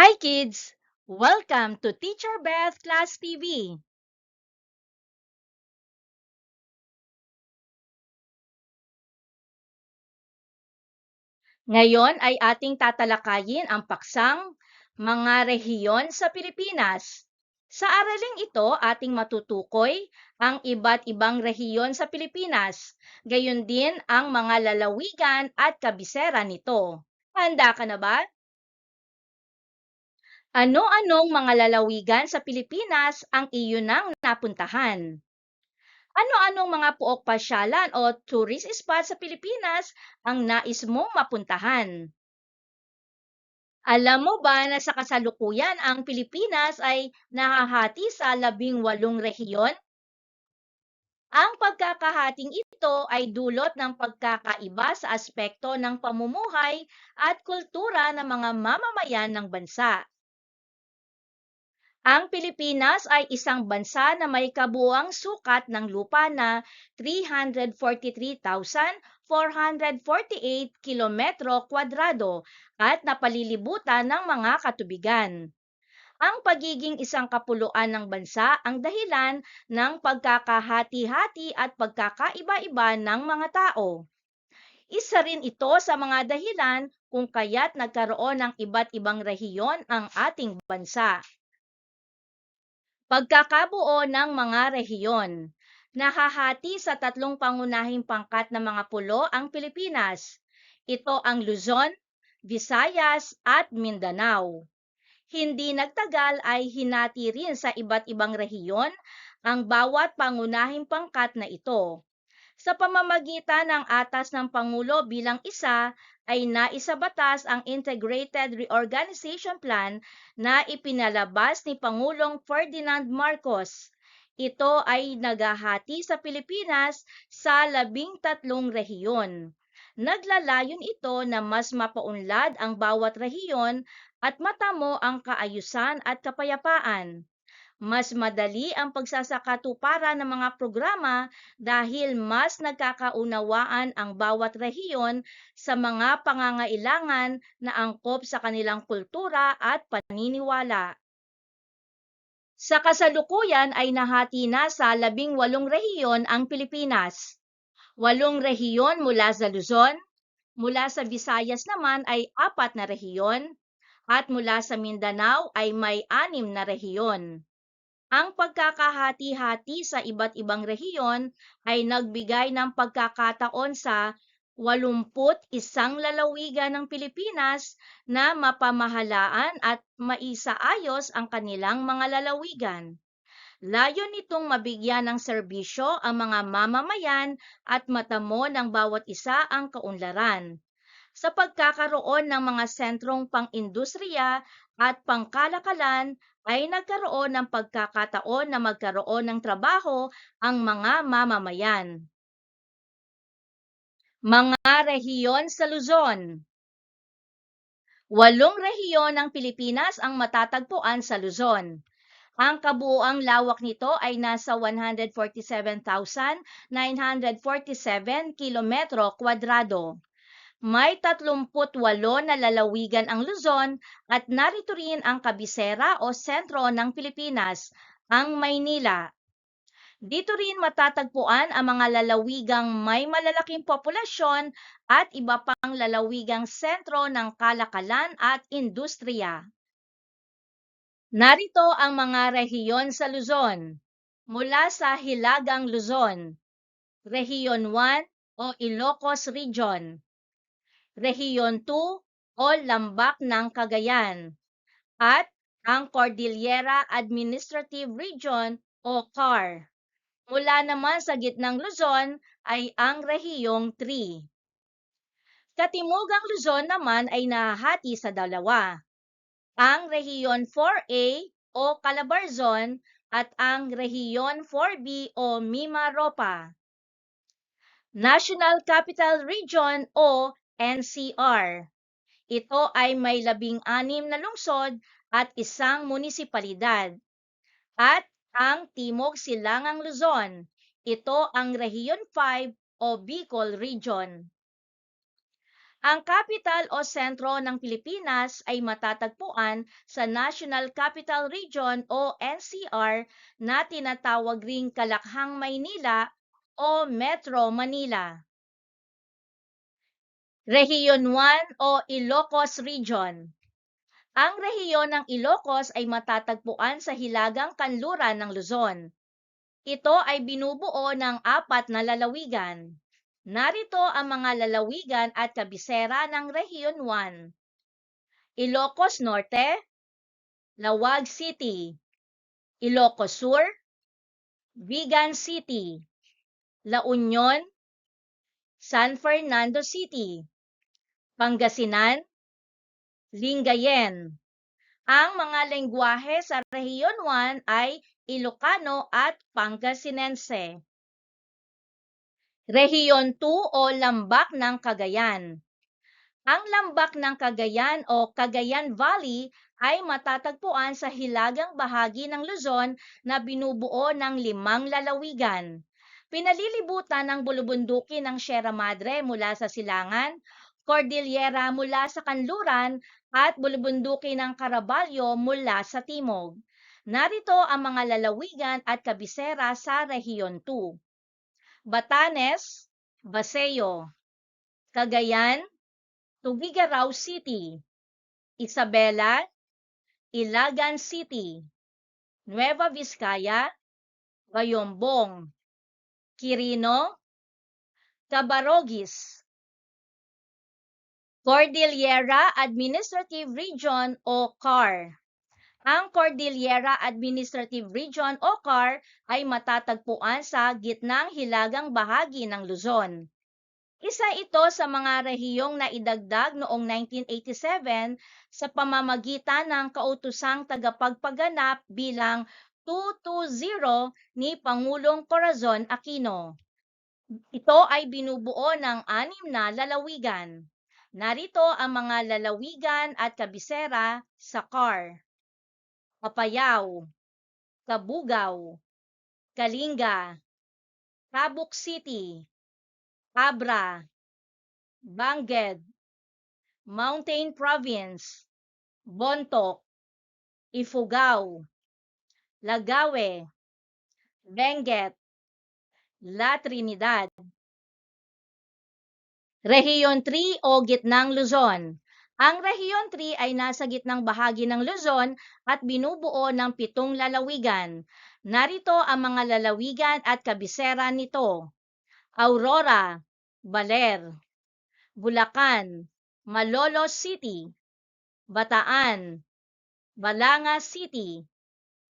Hi kids! Welcome to Teacher Beth Class TV. Ngayon ay ating tatalakayin ang paksang mga rehiyon sa Pilipinas. Sa araling ito, ating matutukoy ang iba't ibang rehiyon sa Pilipinas, gayon din ang mga lalawigan at kabisera nito. Handa ka na ba? Ano-anong mga lalawigan sa Pilipinas ang iyo nang napuntahan? Ano-anong mga puok pasyalan o tourist spot sa Pilipinas ang nais mong mapuntahan? Alam mo ba na sa kasalukuyan ang Pilipinas ay nahahati sa labing walong rehiyon? Ang pagkakahating ito ay dulot ng pagkakaiba sa aspekto ng pamumuhay at kultura ng mga mamamayan ng bansa. Ang Pilipinas ay isang bansa na may kabuuang sukat ng lupa na 343,448 kilometro kwadrado at napalilibutan ng mga katubigan. Ang pagiging isang kapuluan ng bansa ang dahilan ng pagkakahati-hati at pagkakaiba-iba ng mga tao. Isa rin ito sa mga dahilan kung kaya't nagkaroon ng iba't ibang rehiyon ang ating bansa. Pagkakabuo ng mga rehiyon. Nahahati sa tatlong pangunahing pangkat ng mga pulo ang Pilipinas. Ito ang Luzon, Visayas at Mindanao. Hindi nagtagal ay hinati rin sa iba't ibang rehiyon ang bawat pangunahing pangkat na ito. Sa pamamagitan ng atas ng Pangulo bilang isa, ay naisabatas ang Integrated Reorganization Plan na ipinalabas ni Pangulong Ferdinand Marcos. Ito ay nagahati sa Pilipinas sa labing tatlong rehiyon. Naglalayon ito na mas mapaunlad ang bawat rehiyon at matamo ang kaayusan at kapayapaan. Mas madali ang pagsasakatuparan ng mga programa dahil mas nagkakaunawaan ang bawat rehiyon sa mga pangangailangan na angkop sa kanilang kultura at paniniwala. Sa kasalukuyan ay nahati na sa labing walong rehiyon ang Pilipinas. Walong rehiyon mula sa Luzon, mula sa Visayas naman ay apat na rehiyon, at mula sa Mindanao ay may anim na rehiyon. Ang pagkakahati-hati sa iba't ibang rehiyon ay nagbigay ng pagkakataon sa 81 lalawigan ng Pilipinas na mapamahalaan at maisaayos ang kanilang mga lalawigan. Layo nitong mabigyan ng serbisyo ang mga mamamayan at matamo ng bawat isa ang kaunlaran sa pagkakaroon ng mga sentrong pang-industriya at pangkalakalan ay nagkaroon ng pagkakataon na magkaroon ng trabaho ang mga mamamayan. Mga rehiyon sa Luzon Walong rehiyon ng Pilipinas ang matatagpuan sa Luzon. Ang kabuuang lawak nito ay nasa 147,947 kilometro kwadrado. May 38 na lalawigan ang Luzon at narito rin ang kabisera o sentro ng Pilipinas, ang Maynila. Dito rin matatagpuan ang mga lalawigang may malalaking populasyon at iba pang lalawigang sentro ng kalakalan at industriya. Narito ang mga rehiyon sa Luzon. Mula sa Hilagang Luzon, Rehiyon 1 o Ilocos Region, Rehiyon 2 o Lambak ng Cagayan at ang Cordillera Administrative Region o CAR. Mula naman sa gitnang Luzon ay ang Rehiyong 3. Katimugang Luzon naman ay nahahati sa dalawa. Ang Rehiyon 4A o Calabarzon at ang Rehiyon 4B o Mimaropa. National Capital Region o NCR. Ito ay may labing-anim na lungsod at isang munisipalidad. At ang Timog Silangang Luzon. Ito ang Rehiyon 5 o Bicol Region. Ang capital o sentro ng Pilipinas ay matatagpuan sa National Capital Region o NCR na tinatawag ring Kalakhang Maynila o Metro Manila. Rehiyon 1 o Ilocos Region Ang rehiyon ng Ilocos ay matatagpuan sa hilagang kanluran ng Luzon. Ito ay binubuo ng apat na lalawigan. Narito ang mga lalawigan at kabisera ng Rehiyon 1. Ilocos Norte, Lawag City, Ilocos Sur, Vigan City, La Union, San Fernando City, Pangasinan, Lingayen. Ang mga lengguwahe sa Rehiyon 1 ay Ilocano at Pangasinense. Rehiyon 2 o Lambak ng Cagayan. Ang Lambak ng Cagayan o Cagayan Valley ay matatagpuan sa hilagang bahagi ng Luzon na binubuo ng limang lalawigan. Pinalilibutan ng bulubunduki ng Sierra Madre mula sa silangan, Cordillera mula sa kanluran at bulubunduki ng Caraballo mula sa timog. Narito ang mga lalawigan at kabisera sa Rehiyon 2. Batanes, Baseo, Cagayan, Tugigaraw City, Isabela, Ilagan City, Nueva Vizcaya, Bayombong, Quirino, Cabarogis, Cordillera Administrative Region o CAR. Ang Cordillera Administrative Region o CAR ay matatagpuan sa gitnang hilagang bahagi ng Luzon. Isa ito sa mga rehiyong na idagdag noong 1987 sa pamamagitan ng kautusang tagapagpaganap bilang 220 ni Pangulong Corazon Aquino. Ito ay binubuo ng anim na lalawigan. Narito ang mga lalawigan at kabisera sa CAR. Apayao, Kabugao, Kalinga, Cabuk City, Abra, Bangged, Mountain Province, Bontok, Ifugao, Lagawe, Benguet, La Trinidad. Rehiyon 3 o Gitnang Luzon ang Rehiyon 3 ay nasa gitnang bahagi ng Luzon at binubuo ng pitong lalawigan. Narito ang mga lalawigan at kabisera nito. Aurora, Baler, Bulacan, Malolos City, Bataan, Balanga City,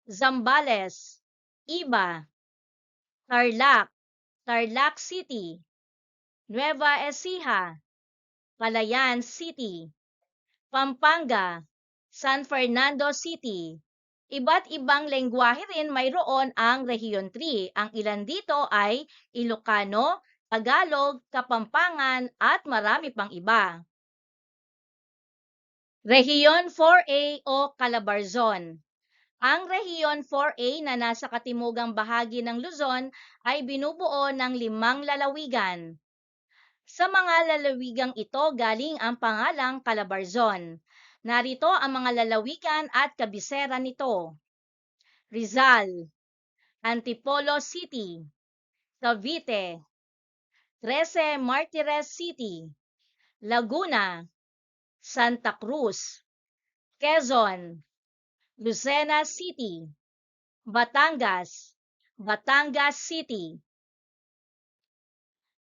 Zambales, Iba, Tarlac, Tarlac City, Nueva Ecija, Palayan City, Pampanga, San Fernando City. Iba't ibang lengguwahe rin mayroon ang Rehiyon 3. Ang ilan dito ay Ilocano, Tagalog, Kapampangan at marami pang iba. Rehiyon 4A o Calabarzon. Ang Rehiyon 4A na nasa katimugang bahagi ng Luzon ay binubuo ng limang lalawigan. Sa mga lalawigang ito galing ang pangalang Calabarzon. Narito ang mga lalawigan at kabisera nito. Rizal, Antipolo City, Cavite, Trece Martires City, Laguna, Santa Cruz, Quezon, Lucena City, Batangas, Batangas City,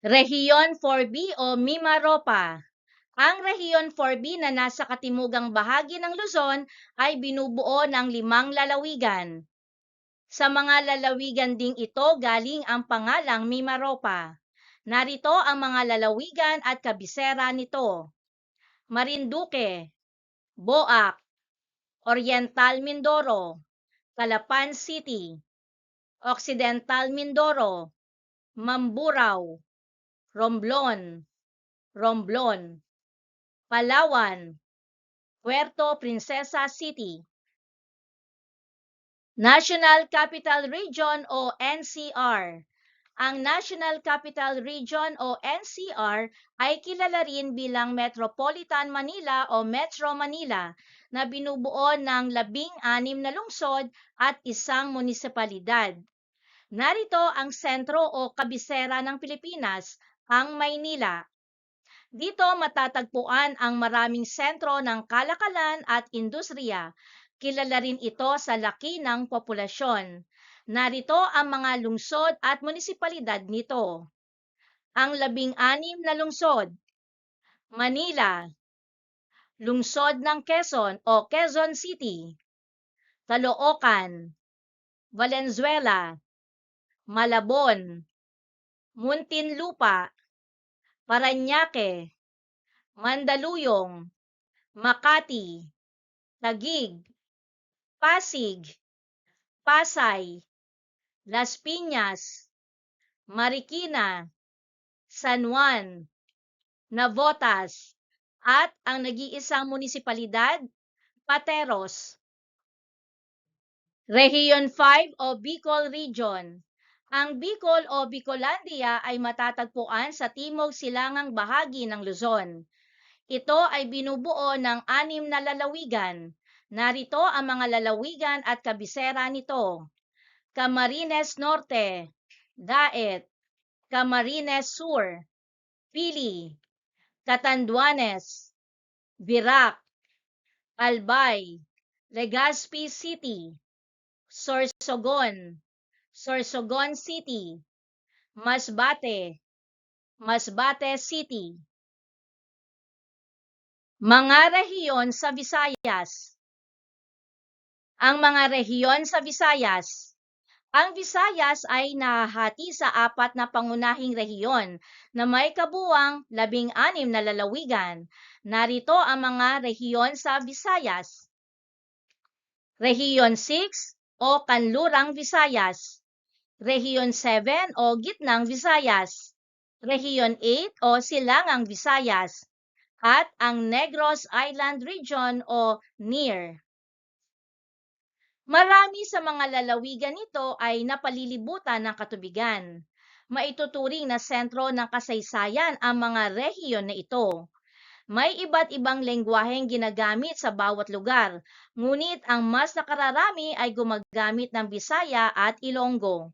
Rehiyon 4B o Mimaropa. Ang Rehiyon 4B na nasa katimugang bahagi ng Luzon ay binubuo ng limang lalawigan. Sa mga lalawigan ding ito galing ang pangalang Mimaropa. Narito ang mga lalawigan at kabisera nito. Marinduque, Boac, Oriental Mindoro, Calapan City, Occidental Mindoro, Mamburao, Romblon, Romblon, Palawan, Puerto Princesa City. National Capital Region o NCR. Ang National Capital Region o NCR ay kilala rin bilang Metropolitan Manila o Metro Manila na binubuo ng labing-anim na lungsod at isang munisipalidad. Narito ang sentro o kabisera ng Pilipinas, ang Maynila. Dito matatagpuan ang maraming sentro ng kalakalan at industriya. Kilala rin ito sa laki ng populasyon. Narito ang mga lungsod at munisipalidad nito. Ang labing-anim na lungsod. Manila, Lungsod ng Quezon o Quezon City, Caloocan, Valenzuela, Malabon, Muntinlupa, Paranaque, Mandaluyong, Makati, Taguig, Pasig, Pasay, Las Piñas, Marikina, San Juan, Navotas, at ang nag-iisang munisipalidad, Pateros. Region 5 o Bicol Region. Ang Bicol o Bicolandia ay matatagpuan sa timog silangang bahagi ng Luzon. Ito ay binubuo ng anim na lalawigan. Narito ang mga lalawigan at kabisera nito. Camarines Norte, Daet, Camarines Sur, Pili, Catanduanes, Virac, Albay, Legazpi City, Sorsogon, Sorsogon City, Masbate, Masbate City. Mga rehiyon sa Visayas Ang mga rehiyon sa Visayas ang Visayas ay nahahati sa apat na pangunahing rehiyon na may kabuwang labing-anim na lalawigan. Narito ang mga rehiyon sa Visayas. Rehiyon 6 o Kanlurang Visayas. Rehiyon 7 o Gitnang Visayas. Rehiyon 8 o Silangang Visayas. At ang Negros Island Region o NIR. Marami sa mga lalawigan nito ay napalilibutan ng katubigan. Maituturing na sentro ng kasaysayan ang mga rehiyon na ito. May iba't ibang lengguwaheng ginagamit sa bawat lugar, ngunit ang mas nakararami ay gumagamit ng Bisaya at Ilonggo.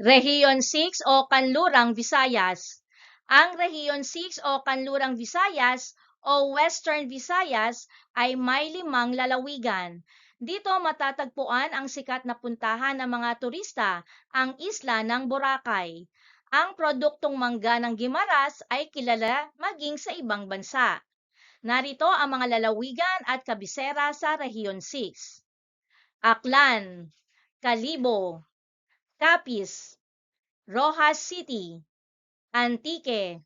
Rehiyon 6 o Kanlurang Visayas Ang Rehiyon 6 o Kanlurang Visayas o Western Visayas ay may limang lalawigan. Dito matatagpuan ang sikat na puntahan ng mga turista, ang isla ng Boracay. Ang produktong mangga ng Gimaras ay kilala maging sa ibang bansa. Narito ang mga lalawigan at kabisera sa Rehiyon 6. Aklan, Calibo, Capiz, Rojas City, Antique,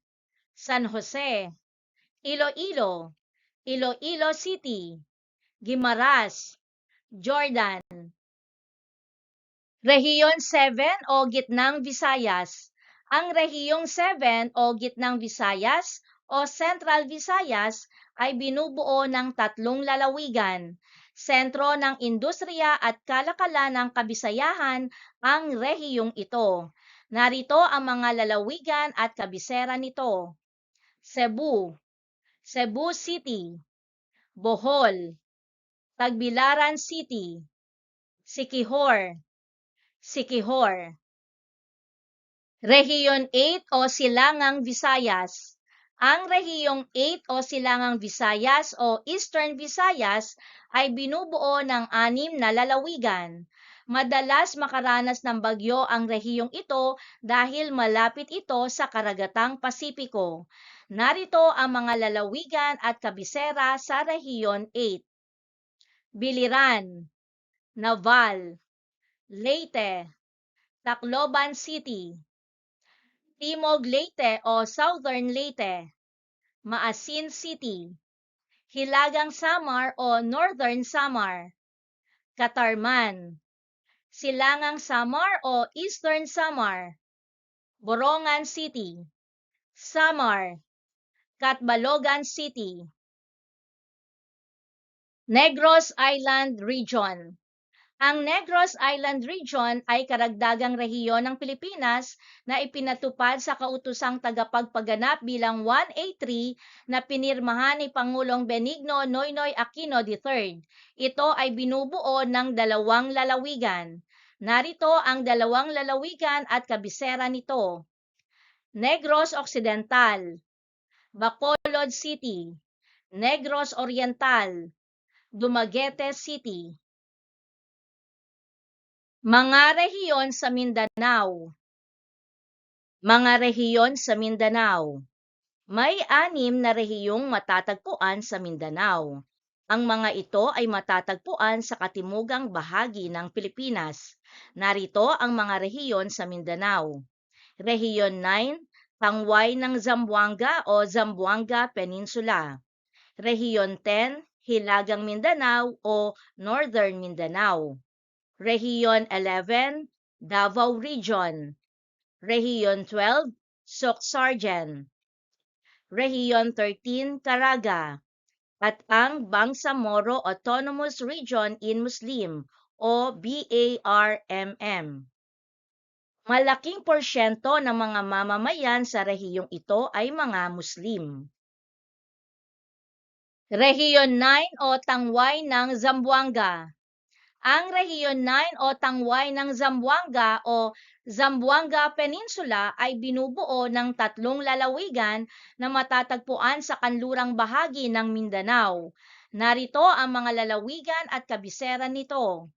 San Jose, Iloilo, Iloilo City, Gimaras, Jordan. Rehiyon 7 o Gitnang Visayas. Ang Rehiyong 7 o Gitnang Visayas o Central Visayas ay binubuo ng tatlong lalawigan. Sentro ng industriya at kalakalan ng kabisayahan ang rehiyong ito. Narito ang mga lalawigan at kabisera nito. Cebu, Cebu City, Bohol, Tagbilaran City, Sikihor, Sikihor. Rehiyon 8 o Silangang Visayas. Ang Rehiyong 8 o Silangang Visayas o Eastern Visayas ay binubuo ng anim na lalawigan. Madalas makaranas ng bagyo ang rehiyong ito dahil malapit ito sa karagatang Pasipiko. Narito ang mga lalawigan at kabisera sa Rehiyon 8. Biliran, Naval, Leyte, Tacloban City, Timog Leyte o Southern Leyte, Maasin City, Hilagang Samar o Northern Samar, Katarman, Silangang Samar o Eastern Samar, Borongan City, Samar, Katbalogan City, Negros Island Region. Ang Negros Island Region ay karagdagang rehiyon ng Pilipinas na ipinatupad sa kautosang tagapagpaganap bilang 1A3 na pinirmahan ni Pangulong Benigno Noynoy Aquino III. Ito ay binubuo ng dalawang lalawigan. Narito ang dalawang lalawigan at kabisera nito. Negros Occidental, Bacolod City, Negros Oriental, Dumaguete City. Mga rehiyon sa Mindanao Mga rehiyon sa Mindanao May anim na rehiyong matatagpuan sa Mindanao. Ang mga ito ay matatagpuan sa katimugang bahagi ng Pilipinas. Narito ang mga rehiyon sa Mindanao. Rehiyon 9, Tangway ng Zamboanga o Zamboanga Peninsula. Rehiyon 10, Hilagang Mindanao o Northern Mindanao. Rehiyon 11, Davao Region. Rehiyon 12, Socsargen. Rehiyon 13, Caraga. At ang Bangsamoro Autonomous Region in Muslim o BARMM. Malaking porsyento ng mga mamamayan sa rehiyong ito ay mga Muslim. Rehiyon 9 o Tangway ng Zamboanga ang Rehiyon 9 o Tangway ng Zamboanga o Zamboanga Peninsula ay binubuo ng tatlong lalawigan na matatagpuan sa kanlurang bahagi ng Mindanao. Narito ang mga lalawigan at kabisera nito.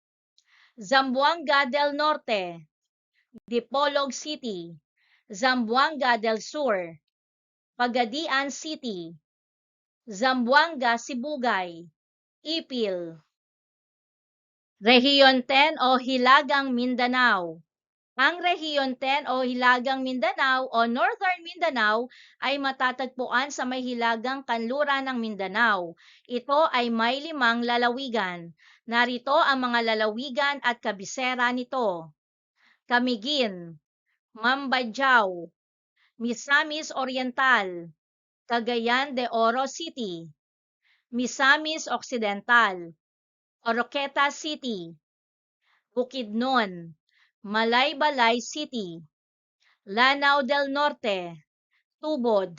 Zamboanga del Norte, Dipolog City, Zamboanga del Sur, Pagadian City, Zamboanga Sibugay, Ipil, Rehiyon 10 o Hilagang Mindanao. Ang Rehiyon 10 o Hilagang Mindanao o Northern Mindanao ay matatagpuan sa may hilagang kanluran ng Mindanao. Ito ay may limang lalawigan. Narito ang mga lalawigan at kabisera nito. Camiguin, Mambayao, Misamis Oriental, Cagayan de Oro City, Misamis Occidental, Oroqueta City, Bukidnon, Malaybalay City, Lanao del Norte, Tubod.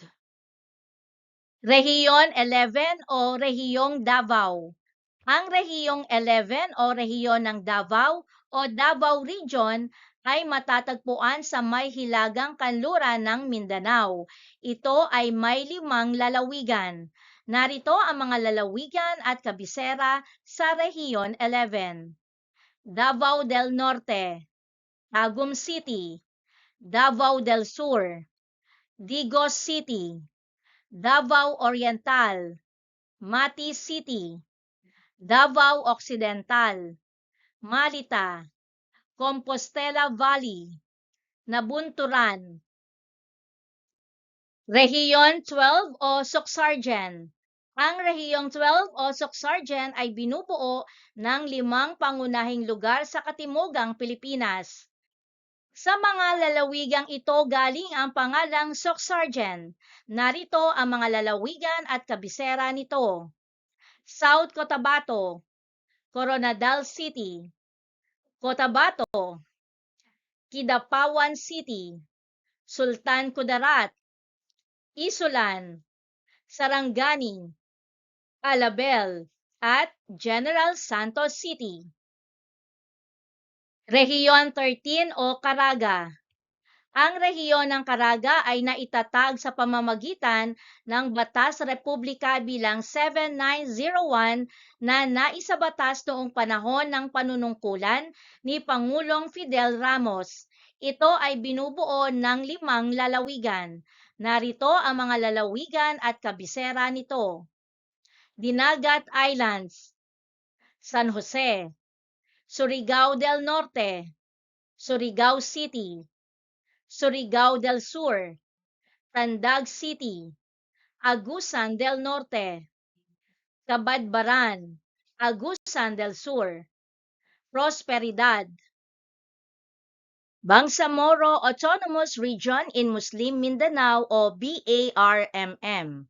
Rehiyon 11 o Rehiyong Davao. Ang Rehiyong 11 o Rehiyon ng Davao o Davao Region ay matatagpuan sa may hilagang kanluran ng Mindanao. Ito ay may limang lalawigan. Narito ang mga lalawigan at kabisera sa Rehiyon 11. Davao del Norte, Tagum City, Davao del Sur, Digos City, Davao Oriental, Mati City, Davao Occidental, Malita, Compostela Valley, Nabunturan, Rehiyon 12 o Socsargen, ang Rehiyong 12 o Socsargen ay binubuo ng limang pangunahing lugar sa katimugang Pilipinas. Sa mga lalawigang ito galing ang pangalang Socsargen. Narito ang mga lalawigan at kabisera nito. South Cotabato, Coronadal City, Cotabato, Kidapawan City, Sultan Kudarat, Isulan, Sarangani, Alabel, at General Santos City. Rehiyon 13 o Caraga. Ang rehiyon ng Caraga ay naitatag sa pamamagitan ng Batas Republika bilang 7901 na naisabatas noong panahon ng panunungkulan ni Pangulong Fidel Ramos. Ito ay binubuo ng limang lalawigan. Narito ang mga lalawigan at kabisera nito. Dinagat Islands, San Jose, Surigao del Norte, Surigao City, Surigao del Sur, Tandag City, Agusan del Norte, Cabadbaran, Agusan del Sur, Prosperidad, Bangsamoro Autonomous Region in Muslim Mindanao o BARMM.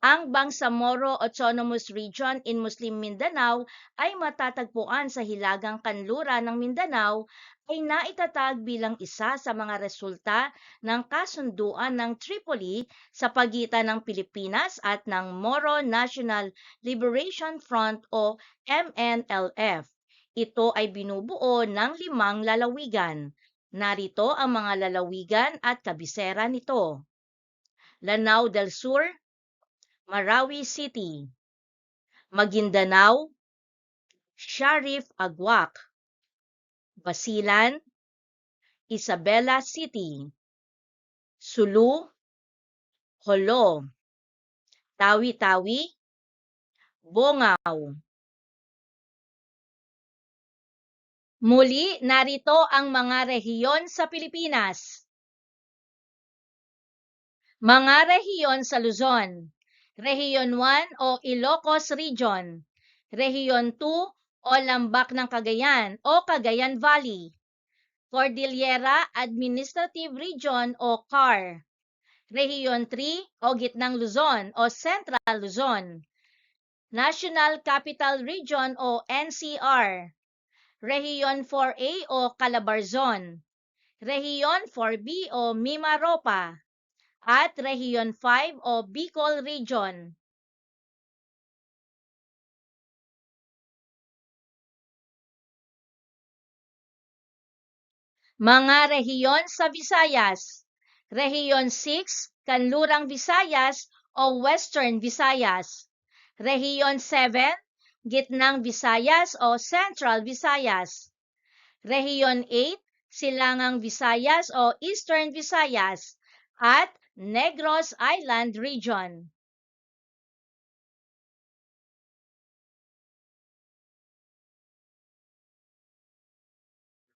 Ang Bangsamoro Autonomous Region in Muslim Mindanao ay matatagpuan sa Hilagang Kanluran ng Mindanao ay naitatag bilang isa sa mga resulta ng kasunduan ng Tripoli sa pagitan ng Pilipinas at ng Moro National Liberation Front o MNLF. Ito ay binubuo ng limang lalawigan. Narito ang mga lalawigan at kabisera nito. Lanao del Sur, Marawi City, Maguindanao, Sharif Agwak, Basilan, Isabela City, Sulu, Holo, Tawi-Tawi, Bongaw. Muli, narito ang mga rehiyon sa Pilipinas. Mga rehiyon sa Luzon. Rehiyon 1 o Ilocos Region. Rehiyon 2 o Lambak ng Cagayan o Cagayan Valley. Cordillera Administrative Region o CAR. Rehiyon 3 o Gitnang Luzon o Central Luzon. National Capital Region o NCR. Rehiyon 4A o Calabarzon. Rehiyon 4B o Mimaropa at Rehiyon 5 o Bicol Region. Mga rehiyon sa Visayas. Rehiyon 6, Kanlurang Visayas o Western Visayas. Rehiyon 7, Gitnang Visayas o Central Visayas. Rehiyon 8, Silangang Visayas o Eastern Visayas at Negros Island Region.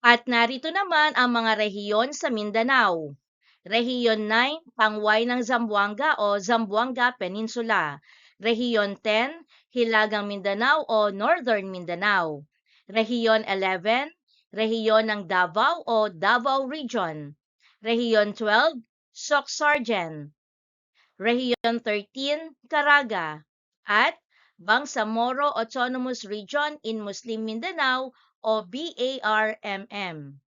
At narito naman ang mga rehiyon sa Mindanao. Rehiyon 9, Pangway ng Zamboanga o Zamboanga Peninsula. Rehiyon 10, Hilagang Mindanao o Northern Mindanao. Rehiyon 11, Rehiyon ng Davao o Davao Region. Rehiyon 12, Socsargen. Rehiyon 13, Caraga. At Bangsamoro Autonomous Region in Muslim Mindanao o BARMM.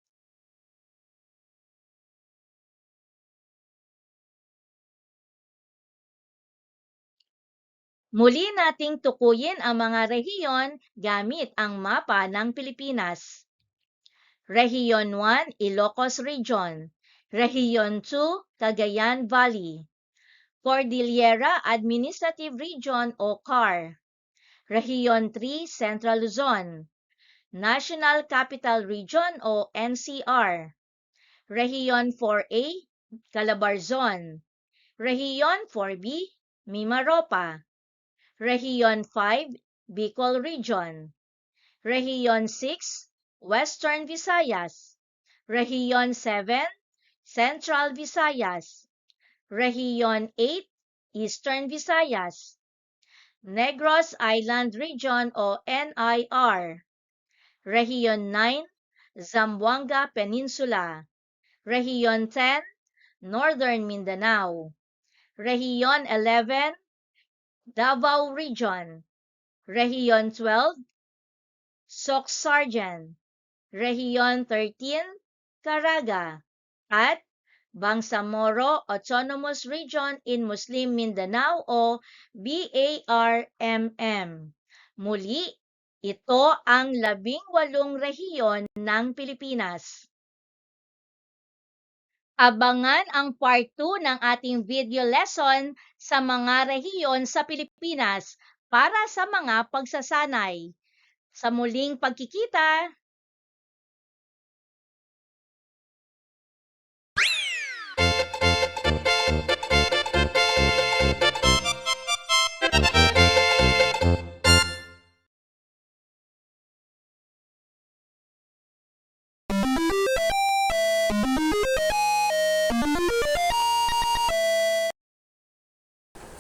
Muli nating tukuyin ang mga rehiyon gamit ang mapa ng Pilipinas. Rehiyon 1, Ilocos Region. Rehiyon 2, Cagayan Valley. Cordillera Administrative Region o CAR. Rehiyon 3, Central Luzon. National Capital Region o NCR. Rehiyon 4A, Calabarzon. Rehiyon 4B, Mimaropa. Rehiyon 5, Bicol Region. Rehiyon 6, Western Visayas. Rehiyon 7, Central Visayas. Rehiyon 8, Eastern Visayas. Negros Island Region o NIR. Rehiyon 9, Zamboanga Peninsula. Rehiyon 10, Northern Mindanao. Rehiyon 11, Davao Region. Rehiyon 12, Socsargen. Rehiyon 13, Caraga. At Bangsamoro Autonomous Region in Muslim Mindanao o BARMM. Muli, ito ang labing walong rehiyon ng Pilipinas. Abangan ang part 2 ng ating video lesson sa mga rehiyon sa Pilipinas para sa mga pagsasanay. Sa muling pagkikita!